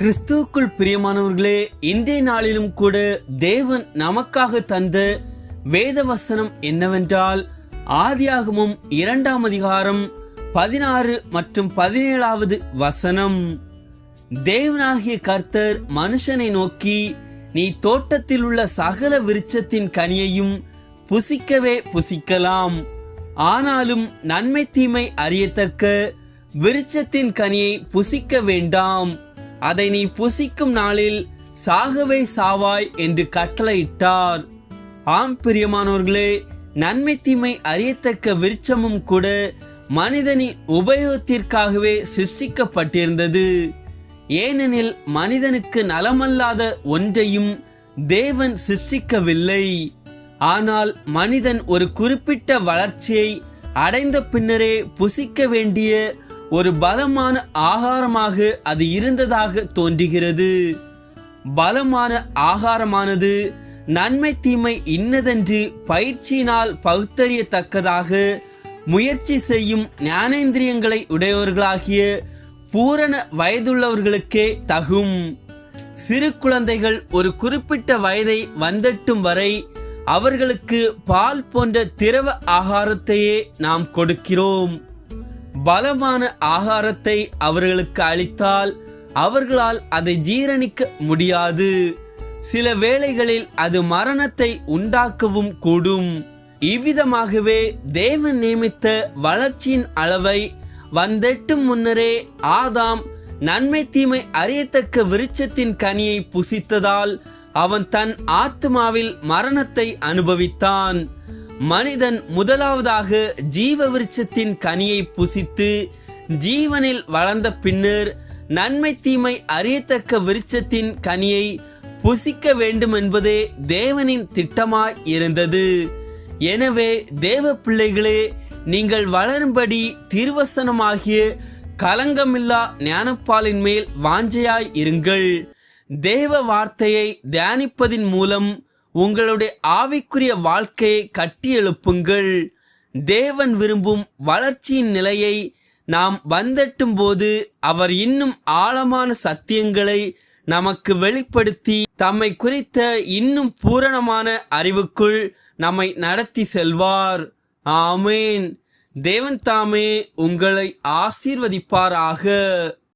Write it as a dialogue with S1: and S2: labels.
S1: கிறிஸ்துவுக்குள் பிரியமானவர்களே இன்றைய நாளிலும் கூட தேவன் நமக்காக தந்த வேத வசனம் என்னவென்றால் ஆதியாகமும் இரண்டாம் அதிகாரம் பதினாறு மற்றும் பதினேழாவது வசனம். தேவனாகிய கர்த்தர் மனுஷனை நோக்கி நீ தோட்டத்தில் உள்ள சகல விருட்சத்தின் கனியையும் புசிக்கவே புசிக்கலாம். ஆனாலும் நன்மை தீமை அறியத்தக்க விருட்சத்தின் கனியை புசிக்க வேண்டாம். அதை நீ புசிக்கும் நாளில் சாகவே சாவாய் என்று கட்டளையிட்டார். ஆம் பிரியமானவர்களே நன்மை தீமை அறியத்தக்க விருட்சமும் கூட மனிதனின் உபயோகத்திற்காகவே சிருஷ்டிக்கப்பட்டிருந்தது. ஏனெனில் மனிதனுக்கு நலமல்லாத ஒன்றையும் தேவன் சிருஷ்டிக்கவில்லை. ஆனால் மனிதன் ஒரு குறிப்பிட்ட வளர்ச்சியை அடைந்த பின்னரே புசிக்க வேண்டிய ஒரு பலமான ஆகாரமாக அது இருந்ததாக தோன்றுகிறது. பலமான ஆகாரமானது நன்மை தீமை இன்னதென்று பயிற்சியினால் பகுத்தறியத்தக்கதாக முயற்சி செய்யும் ஞானேந்திரியங்களை உடையவர்களாகிய பூரண வயதுள்ளவர்களுக்கே தகும். சிறு குழந்தைகள் ஒரு குறிப்பிட்ட வயதை வந்தட்டும் வரை அவர்களுக்கு பால் போன்ற திரவ ஆகாரத்தையே நாம் கொடுக்கிறோம். பலமான ஆகாரத்தை அவர்களுக்கு அளித்தால் அவர்களால் அதை ஜீரணிக்க முடியாது. சில வேளைகளில் அது மரணத்தை உண்டாக்கவும் கூடும். இவ்விதமாகவே தேவன் நியமித்த வளர்ச்சியின் அளவை வந்தெட்டும் முன்னரே ஆதாம் நன்மை தீமை அறியத்தக்க விருட்சத்தின் கனியை புசித்ததால் அவன் தன் ஆத்மாவில் மரணத்தை அனுபவித்தான். மனிதன் முதலாவதாக ஜீவ விருட்சத்தின் கனியை புசித்து ஜீவனில் வளர்ந்த பின்னர் நன்மை தீமை அறியத்தக்க விருட்சத்தின் கனியை புசிக்க வேண்டும் என்பதே தேவனின் திட்டமாய் இருந்தது. எனவே தேவ பிள்ளைகளே நீங்கள் வளரும்படி திருவசனமாகிய கலங்கமில்லா ஞானப்பாலின் மேல் வாஞ்சையாய் இருங்கள். தேவ வார்த்தையை தியானிப்பதின் மூலம் உங்களுடைய ஆவிக்குரிய வாழ்க்கையை கட்டியெழுப்புங்கள் தேவன் விரும்பும் வளர்ச்சியின் நிலையை நாம் வந்தட்டும் போது அவர் இன்னும் ஆழமான சத்தியங்களை நமக்கு வெளிப்படுத்தி தம்மை குறித்த இன்னும் பூரணமான அறிவுக்குள் நம்மை நடத்தி செல்வார். ஆமேன். தேவன் தாமே உங்களை ஆசீர்வதிப்பாராக.